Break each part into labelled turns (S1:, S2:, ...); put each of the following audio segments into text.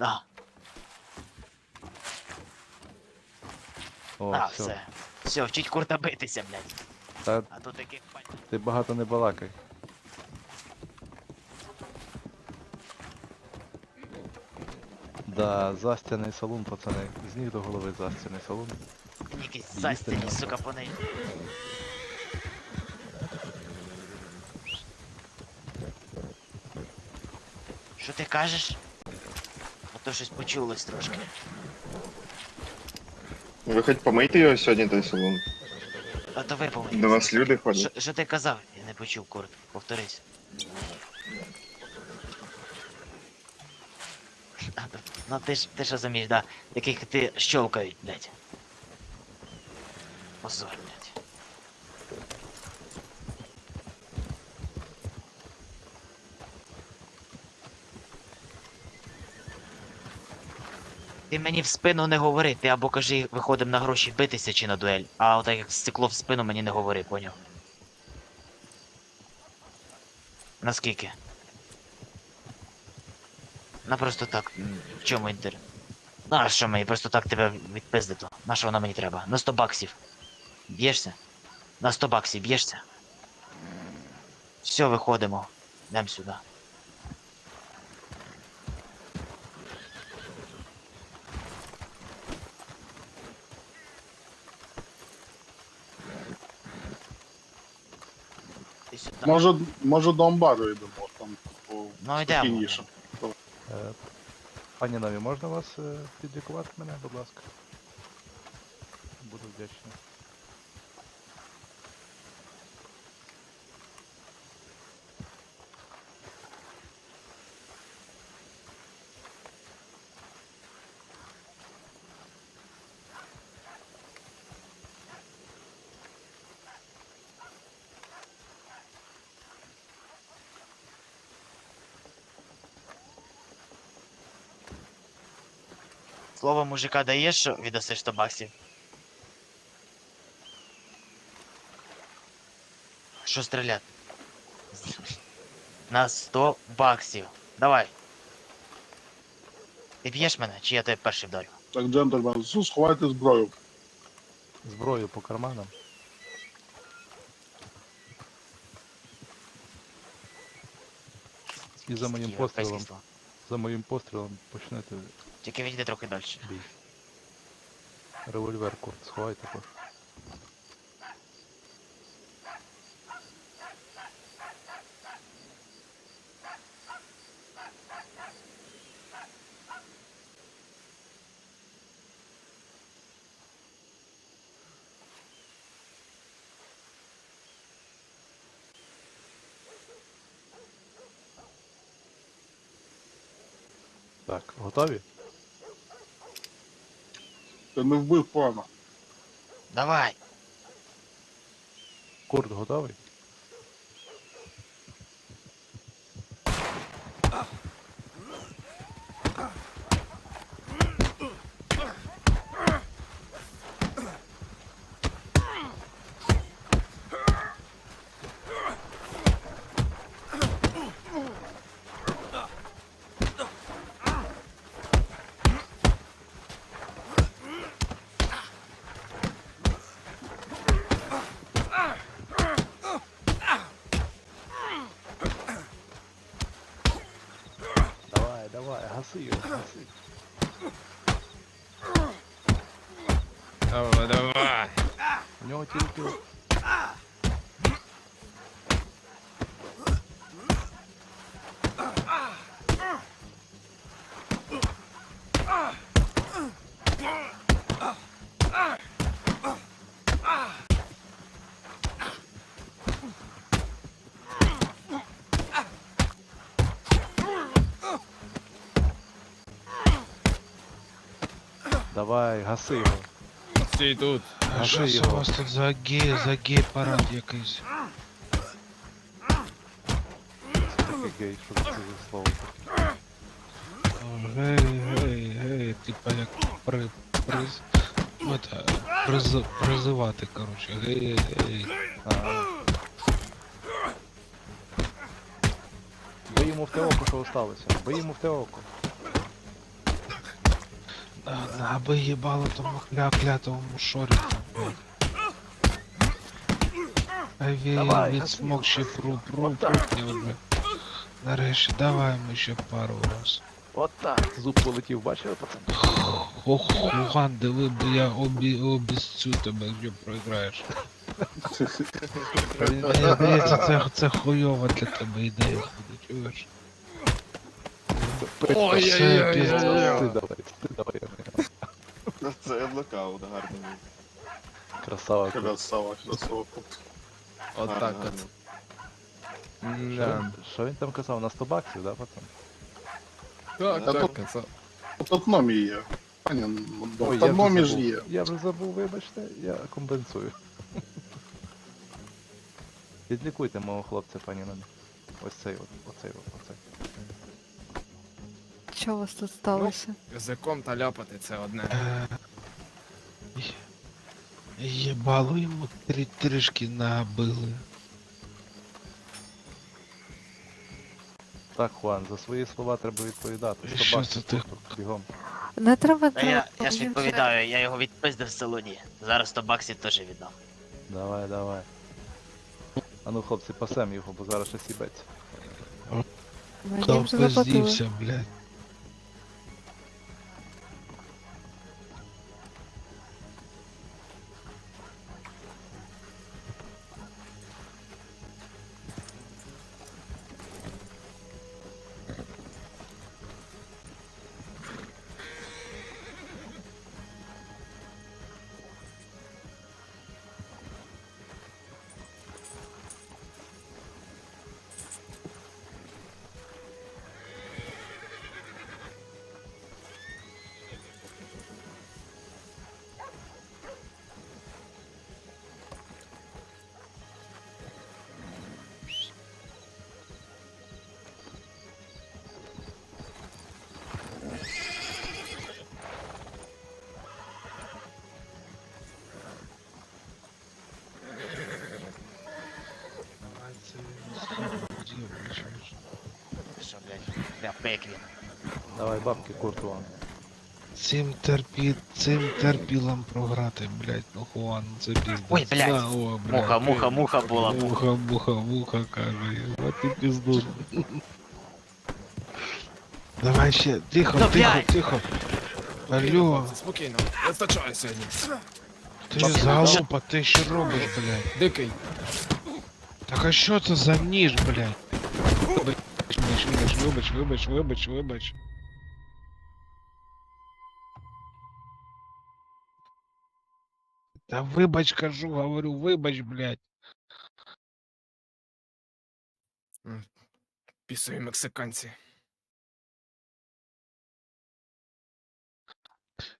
S1: Да.
S2: О,
S1: а,
S2: все.
S1: все. Все, вчить курта битися, блядь.
S2: Та
S1: А то таких пань.
S2: ти багато не балакай. Да, застяний салон, пацани. З ніг до голови застяний салон.
S1: Якісь
S2: Їсти
S1: сука, по неї. Що ти кажеш? То щось почулось трошки.
S3: Ви хоч помийте його сьогодні той салон?
S1: А то ви
S3: До
S1: помните.
S3: вас люди ходять.
S1: Що- Що ти казав? Я не почув, Курт. Повторись. А, то- Ну ти ж ти ж розумієш, да. Яких ти щелкають, блядь. Позор, блядь. Ти мені в спину не говори, ти або кажи, виходимо на гроші битися чи на дуель, а отак як стекло в спину мені не говори, поняв? Наскільки? На просто так. В чому інтер? А що мені просто так тебе відпиздито? На що воно мені треба? На 100 баксів. Б'єшся? На 100 баксів б'єшся? Все, виходимо. Йдем сюди.
S4: Може, може до амбару йдемо, там типу,
S1: Ну йдемо.
S4: спокійніше.
S2: Е, Пані Наві, можна вас е, підлікувати мене, будь ласка? Буду вдячний.
S1: Слово мужика даєш, що віддаси 100 баксів? Що стріляти? На 100 баксів. Давай. Ти б'єш мене, чи я тебе перший вдарю?
S4: Так, джентльмен, Сус, сховайте зброю.
S2: Зброю по карманам. І за моїм
S1: європейські
S2: пострілом,
S1: слова.
S2: за моїм пострілом почнете
S1: Тільки відійди трохи далі.
S2: бій. Револьвер курт, сховайте прошу. Так, готові?
S4: Ти не вбив пана.
S1: Давай.
S2: Курт готовий? Давай, давай, гаси його, гаси.
S5: Давай, давай.
S2: У нього тільки. Давай, гаси його.
S5: Стій тут.
S6: А що це у вас тут за ге, за гей-парад якийсь?
S2: Це такий гей, що це за слово таке.
S6: Гей, гей, гей, типа як при, приз, ну, это, приз, призивати, короче, гей, гей.
S2: А. Бий йому в те око, що осталося. Бий йому в те око.
S6: Аби їбало тому кля клятовому шорі. А він
S2: Давай,
S6: від
S2: газуй.
S6: смокші фру пру
S2: Отак.
S6: вже. Нарешті, давай ми ще пару раз.
S2: От так. Зуб полетів, бачили, пацан?
S6: Ох, Хухан, диви, бо я обі, обіцю тебе, якщо програєш. Мені здається, це, це хуйова для тебе ідея буде, чуєш? Пізно.
S2: Ти давай, ти давай.
S3: Це блокаут, гарний.
S2: Красава.
S4: Красава, красава.
S5: Отак
S3: Гарно,
S5: от.
S2: Що він, що він там казав? На 100 баксів, да, пацан?
S5: Так,
S4: Та
S5: так,
S4: тут-
S5: це.
S4: Тут номі є. Пані,
S2: Ой, я вже
S4: номі ж
S2: забув.
S4: є.
S2: Я вже забув, вибачте, я компенсую. Відлікуйте мого хлопця, пані Номі. Ось цей от, оцей от, оцей.
S7: Що у вас тут сталося?
S5: Язиком та ляпати це одне.
S6: Єбало йому три трішки набили.
S2: Так, Хуан, за свої слова треба відповідати. 100
S6: Що це ти?
S2: Бігом.
S7: Не треба
S1: Та я, я ж відповідаю, я його відпиздив в салоні. Зараз 100 баксів теж віддам.
S2: Давай, давай. А ну, хлопці, пасем його, бо зараз ще сібеться.
S7: вже- Мені
S6: Хто
S7: вже заплатили.
S6: пиздівся, блядь. Він.
S2: Давай, бабки, Куртуан.
S6: Цим терпі... цим терпілом програти, блядь, ну Хуан, це піздець.
S1: Ой, блядь.
S6: Да, о, блядь.
S1: Муха, муха, муха була.
S6: Муха, муха, муха, каже. От ти пізду. Давай ще, тихо,
S1: Ну,
S6: тихо,
S1: блядь.
S6: тихо. Алло,
S5: Спокійно, я стачаю сьогодні.
S6: ти залупа, ти що робиш, блядь?
S5: Дикий.
S6: Так а що це за ніж, блядь? Вибач, вибач, вибач, вибач. Та вибач, кажу, говорю, вибач, блядь.
S5: Пісові мексиканці.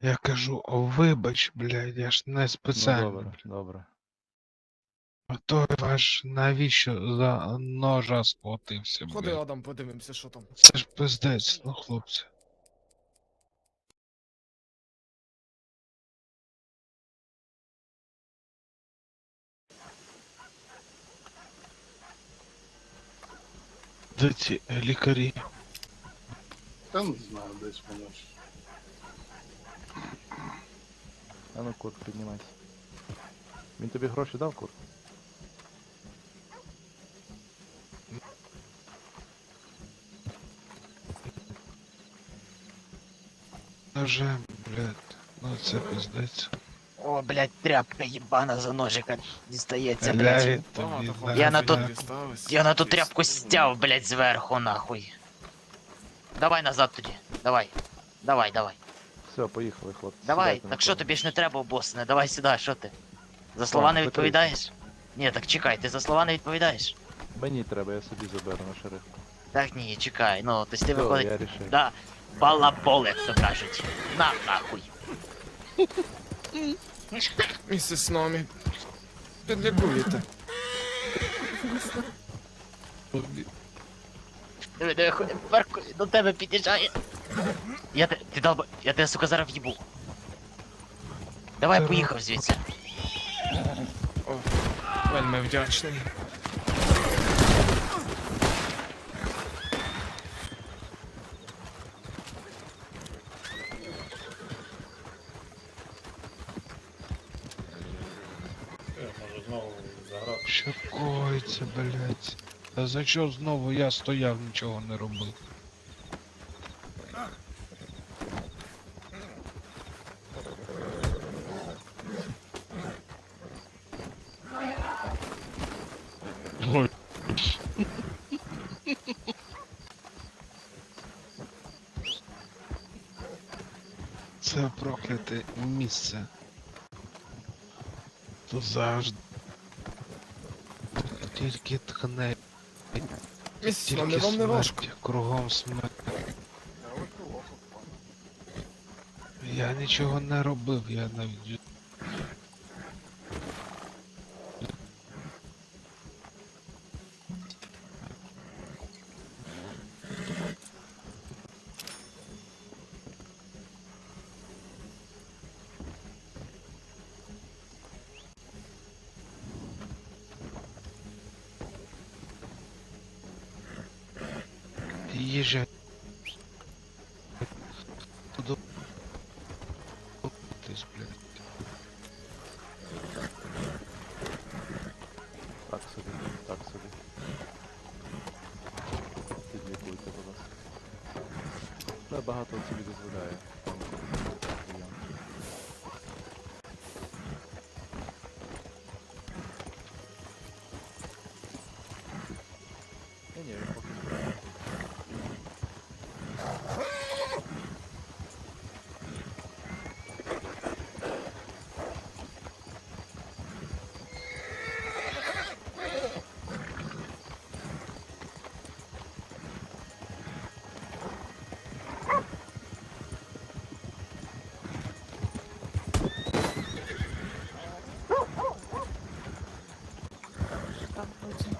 S6: Я кажу, о, вибач, блядь, я ж не
S2: Ну добре, добре.
S6: А то ваш навіщо за ножа схватився,
S5: Ходи. Адам, подивимося, що там.
S6: Це ж пиздець, ну хлопці. Де ці е, лікарі?
S4: Та не знаю, десь воно ж.
S2: А ну, Курт, піднімайся. Він тобі гроші дав, Курт?
S6: Ножем, блядь. Ну це пиздець.
S1: О, блядь, тряпка їбана за ножика дістається, блядь.
S6: Блядь,
S1: Я на тот- Я на ту тряпку стяв, блядь, зверху, нахуй. Давай назад тоді. Давай. Давай, давай.
S2: Все, поїхали, хлопці.
S1: Давай,
S2: сідайте
S1: так що тобі ж не треба, бос, не давай сюди, що ти? За слова не відповідаєш? Ні, так чекай, ти за слова не відповідаєш?
S2: Мені треба, я собі заберу на шерифку.
S1: Так ні, чекай, ну, тобто ти виходить. Да, балабол, як то кажуть. На нахуй.
S5: Місіс Номі. Підлікуєте.
S1: Диви, диви, ху- Марко, до тебе під'їжджає. Я те, ти долба, я тебе, сука, зараз в'їбу. Давай поїхав звідси.
S5: Вельми вдячний.
S6: Що коїться, блядь? Та за що знову я стояв, нічого не робив? Ой. Це прокляте місце. Тут завжди. Тільки тхне, тільки смерть, кругом смерть. Я нічого не робив, я навіть. Їжджай. Туди. Ти, блядь.
S2: Так собі, так собі. Підлікуйте, будь ласка. Та багато собі дозволяє.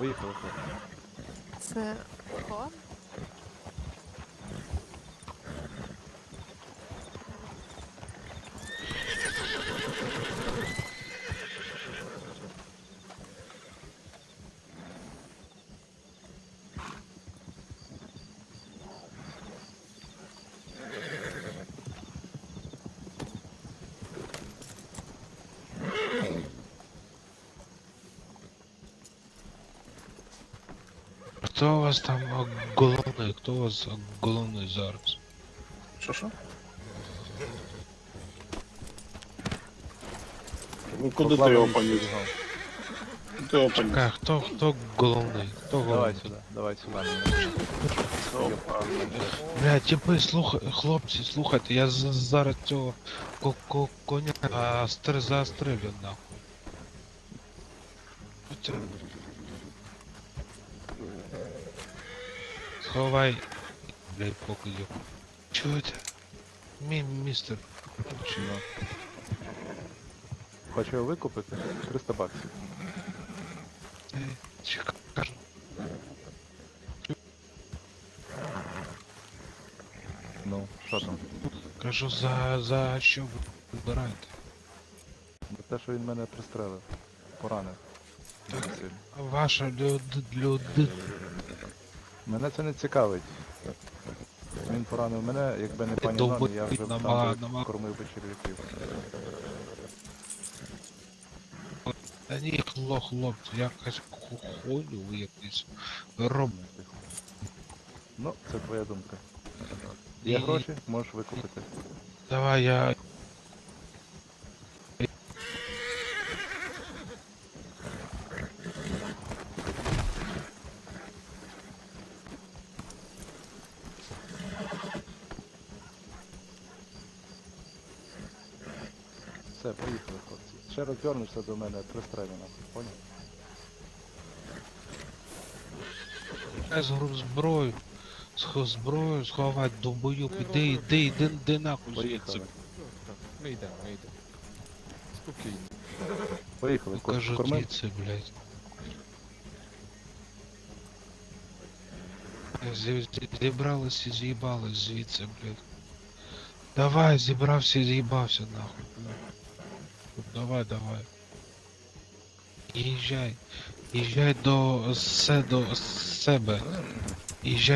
S2: Поїхали.
S7: Це хон?
S6: Хто у вас там а, головний? Хто у вас а, головний зараз?
S4: Що що? Ну куди ти
S2: Поклали
S4: його
S2: їх
S4: поніс?
S2: бігом.
S4: Куди ти його поніс?
S6: Чекай, хто, хто головний? Хто
S2: Давай
S6: головний?
S2: сюди, давай сюди. мене.
S4: Опа.
S6: Бля, типи, слухай, хлопці, слухайте, я з- зараз цього ко- ко- коня астр застрелю нахуй. Хоча- Сховай, блядь, поки його. Чуєте? Мій містер.
S2: Ну? Хочу його викупити? 300 баксів.
S6: Ей, чекай.
S2: Ну, що там?
S6: Кажу, за, за що ви вибираєте?
S2: За те, що він мене пристрелив. Поранив.
S6: А Ваша люд, люди.
S2: Мене це не цікавить. Він поранив мене, якби не пані
S6: довбий
S2: я вже б
S6: нама-
S2: там би
S6: нама-
S2: кормив би черв'яків.
S6: Та ні, хло, хлопці, якась хуйню ви якісь робите.
S2: Ну, це твоя думка. Є
S6: ні.
S2: гроші, можеш викупити.
S6: Давай я.
S2: Все, поїхали, хлопці. Ще розвернешся до мене, пристрелю нас, поняв?
S6: Я зброю. Схо зброю сховати довбою. Іди, іди, іди, іди нахуй
S2: Поїхали.
S6: звідси.
S5: Ми йдемо, ми йдемо. Спокійно.
S2: Поїхали,
S6: Покажу
S2: корми.
S6: звідси, блядь. Зі- зі- Зібралися і з'їбались звідси, блядь. Давай, зібрався і з'їбався нахуй. Давай, давай. Їжджай. Їжджай до, се, до себе. Їжджай